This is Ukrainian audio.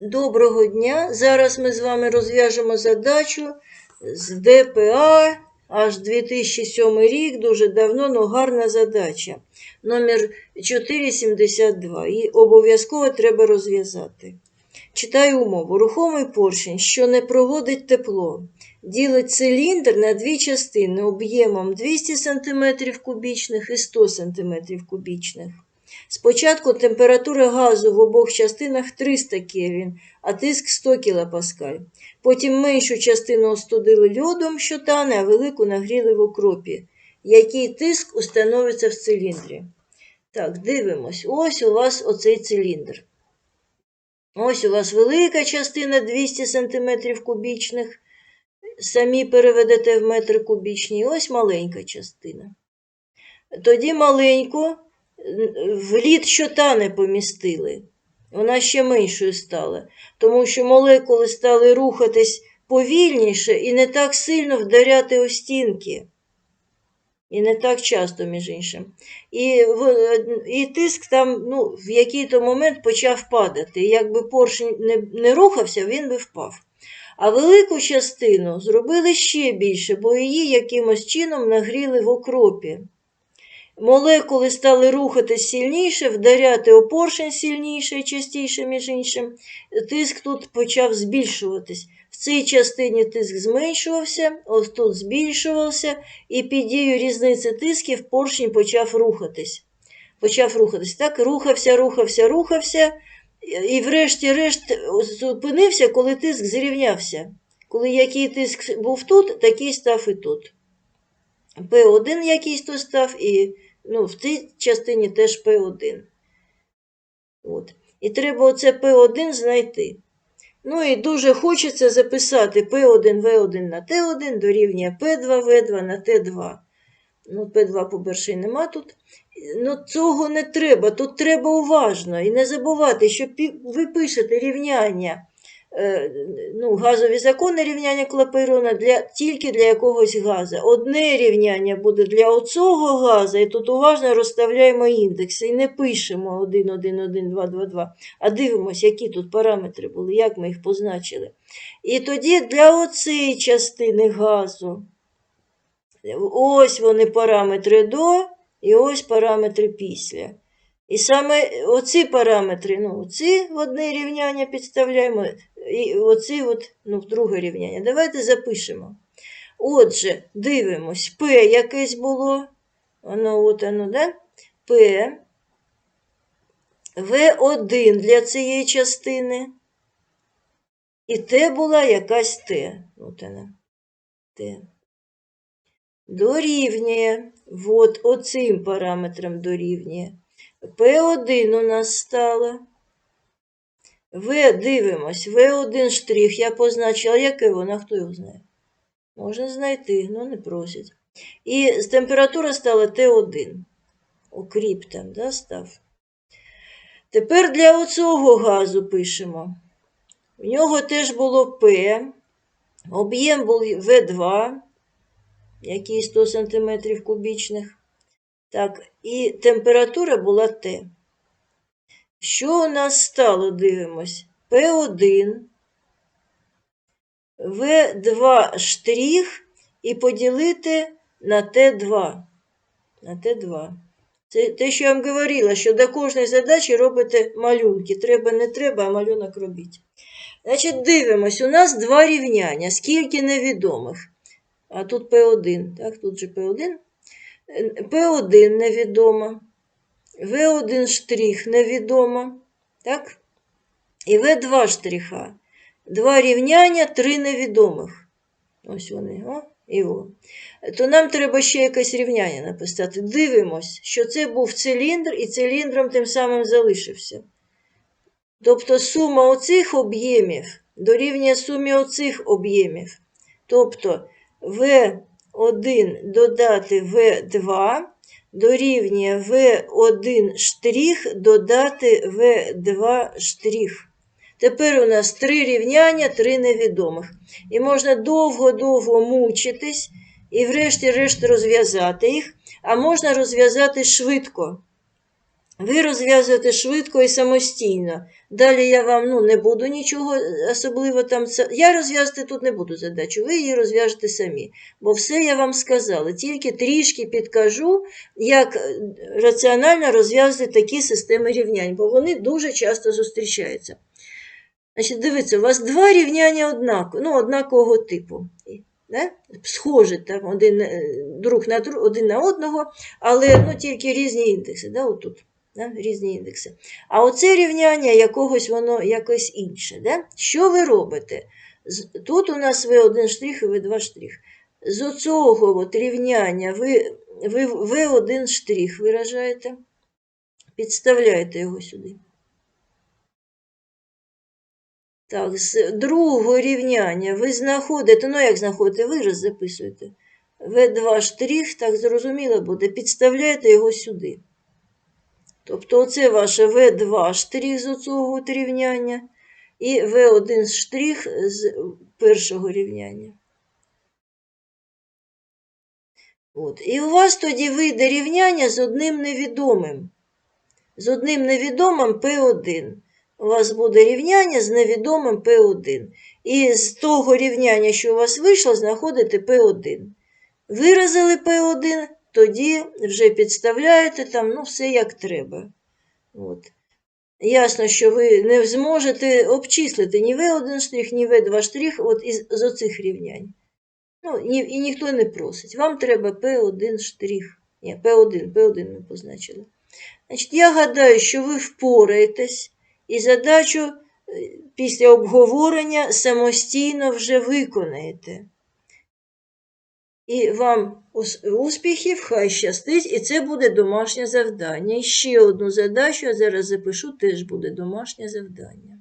Доброго дня! Зараз ми з вами розв'яжемо задачу з ДПА аж 2007 рік, дуже давно, але гарна задача. Номер 472. І обов'язково треба розв'язати. Читаю умову. Рухомий поршень, що не проводить тепло, ділить циліндр на дві частини об'ємом 200 см кубічних і 100 см кубічних. Спочатку температура газу в обох частинах 300 Кельвін, а тиск 100 кПа. Потім меншу частину остудили льодом, що тане, а велику нагріли в окропі. Який тиск установиться в циліндрі? Так, дивимось. Ось у вас оцей циліндр. Ось у вас велика частина 200 см кубічних. Самі переведете в метри кубічні. Ось маленька частина. Тоді маленьку в лід щота не помістили. Вона ще меншою стала, тому що молекули стали рухатись повільніше і не так сильно вдаряти о стінки. І не так часто, між іншим. І, і тиск там ну, в який-то момент почав падати. Якби поршень не, не рухався, він би впав. А велику частину зробили ще більше, бо її якимось чином нагріли в окропі. Молекули стали рухатись сильніше, вдаряти о поршень сильніше і частіше, між іншим. Тиск тут почав збільшуватись. В цій частині тиск зменшувався, ось тут збільшувався, і під дією різниці тисків поршень почав рухатись. Почав рухатись. Так, рухався, рухався, рухався, і врешті-решт зупинився, коли тиск зрівнявся. Коли який тиск був тут, такий став і тут. П1 якийсь то став, і ну, в цій частині теж П1. От. І треба оце П1 знайти. Ну і дуже хочеться записати П1, В1 на Т1 дорівнює П2, В2 на Т2. Ну, П2, по-перше, нема тут. Ну, цього не треба. Тут треба уважно. І не забувати, що ви пишете рівняння, ну, газові закони рівняння Клапейрона для, тільки для якогось газу. Одне рівняння буде для оцього газу, і тут уважно розставляємо індекси і не пишемо 1, 1, 1, 2, 2, 2, а дивимося, які тут параметри були, як ми їх позначили. І тоді для оцієї частини газу. Ось вони параметри до і ось параметри після. І саме оці параметри, ну, оці в одне рівняння підставляємо, і оці от, ну, друге рівняння. Давайте запишемо. Отже, дивимось, P якесь було. Воно от воно, да? P. В1 для цієї частини. І Т була якась Т. От вона. Т дорівнює. От оцим параметрам дорівнює. P1 у нас стало. В дивимось. В1 штрих я позначила. Яке воно? Хто його знає? Можна знайти, але не просять. І температура стала Т1. Окріп там, да, став. Тепер для оцього газу пишемо. В нього теж було П. Об'єм був В2 який 100 см кубічних. Так, і температура була Т. Що у нас стало, дивимось? П1, В2 штрих і поділити на Т2. На Т2. Це те, що я вам говорила, що до кожної задачі робите малюнки. Треба, не треба, а малюнок робіть. Значить, дивимось, у нас два рівняння. Скільки невідомих? А тут P1, так, тут же P1. P1 невідомо. V1 штрих невідомо. Так? І V2 штриха. Два рівняння, три невідомих. Ось вони. О, і о. То нам треба ще якесь рівняння написати. Дивимось, що це був циліндр, і циліндром тим самим залишився. Тобто сума оцих об'ємів дорівнює сумі оцих об'ємів. Тобто В1 додати В2 дорівнює В1 штрих додати В2 штрих. Тепер у нас три рівняння, три невідомих. І можна довго-довго мучитись і врешті-решт розв'язати їх, а можна розв'язати швидко. Ви розв'язуєте швидко і самостійно. Далі я вам ну, не буду нічого особливо там. Я розв'язати тут не буду задачу, ви її розв'яжете самі. Бо все я вам сказала. Тільки трішки підкажу, як е, раціонально розв'язати такі системи рівнянь, бо вони дуже часто зустрічаються. Значить, дивіться, у вас два рівняння однаково, ну, однакового типу. Да? Схожі там один, е, друг на один на одного, але ну, тільки різні індекси. Да? Отут, да? Різні індекси. А оце рівняння якогось воно якось інше. Да? Що ви робите? Тут у нас В1 штрих і В2 штрих. З оцього от рівняння ви, ви В1 штрих виражаєте, підставляєте його сюди. Так, з другого рівняння ви знаходите, ну як знаходите, вираз записуєте. В2 штрих, так зрозуміло буде, підставляєте його сюди. Тобто оце ваше В2 штрих з оцього рівняння і В1 штрих з першого рівняння. От. І у вас тоді вийде рівняння з одним невідомим. З одним невідомим P1 у вас буде рівняння з невідомим P1. І з того рівняння, що у вас вийшло, знаходите P1. Виразили P1, тоді вже підставляєте там, ну, все як треба. От. Ясно, що ви не зможете обчислити ні V1 штрих, ні V2 штрих от із, з оцих рівнянь. Ну, ні, і ніхто не просить. Вам треба P1 штрих. Ні, P1, P1 ми позначили. Значить, я гадаю, що ви впораєтесь і задачу е, після обговорення самостійно вже виконаєте. І вам ус- успіхів, хай щастить, і це буде домашнє завдання. І ще одну задачу я зараз запишу, теж буде домашнє завдання.